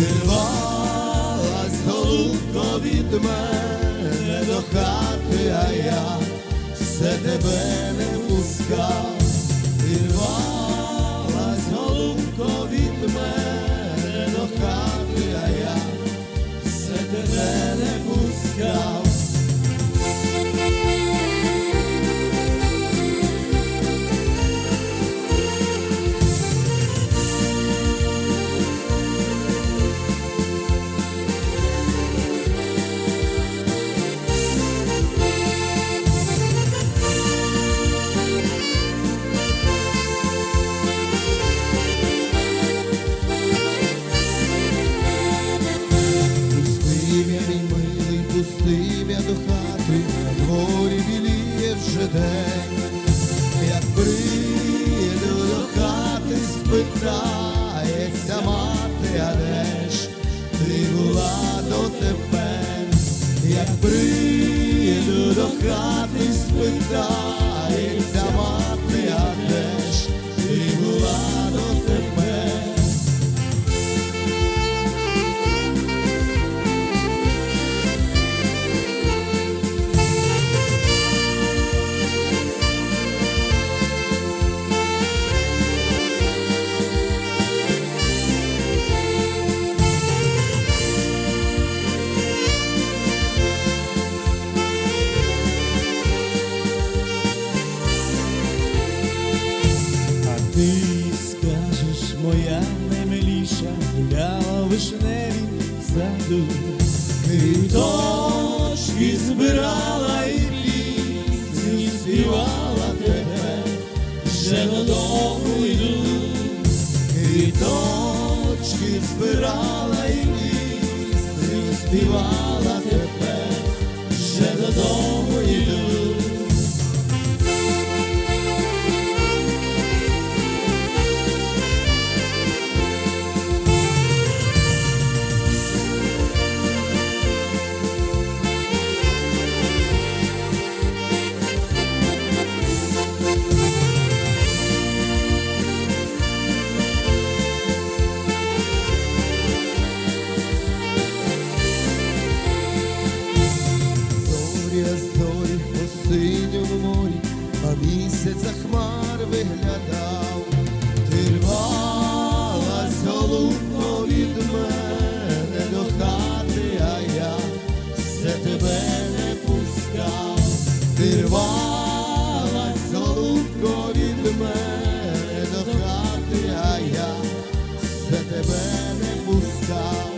Вирвалась голубко від мене до хати, а я все тебе не пускав, Вирвалась голубко від мене до хати, а я все тебе не пускав. Пустим я до хати, на дворі біліє вже день, як прийду до хати, спитається мати, а де ж ти була до тепер, як прийду до хати, спитається. Гуляла в вишневім саду, квіточки збирала і пісні співала тебе, вже додому йду, квіточки збирала і пісні співала тебе, вже додому йду. сіє зорі по синьому морі, а місяць за хмар виглядав, ти рвалась голубно від мене до хати, а я все тебе не пускав, ти рвалась голубко від мене до хати, а я все тебе не пускав.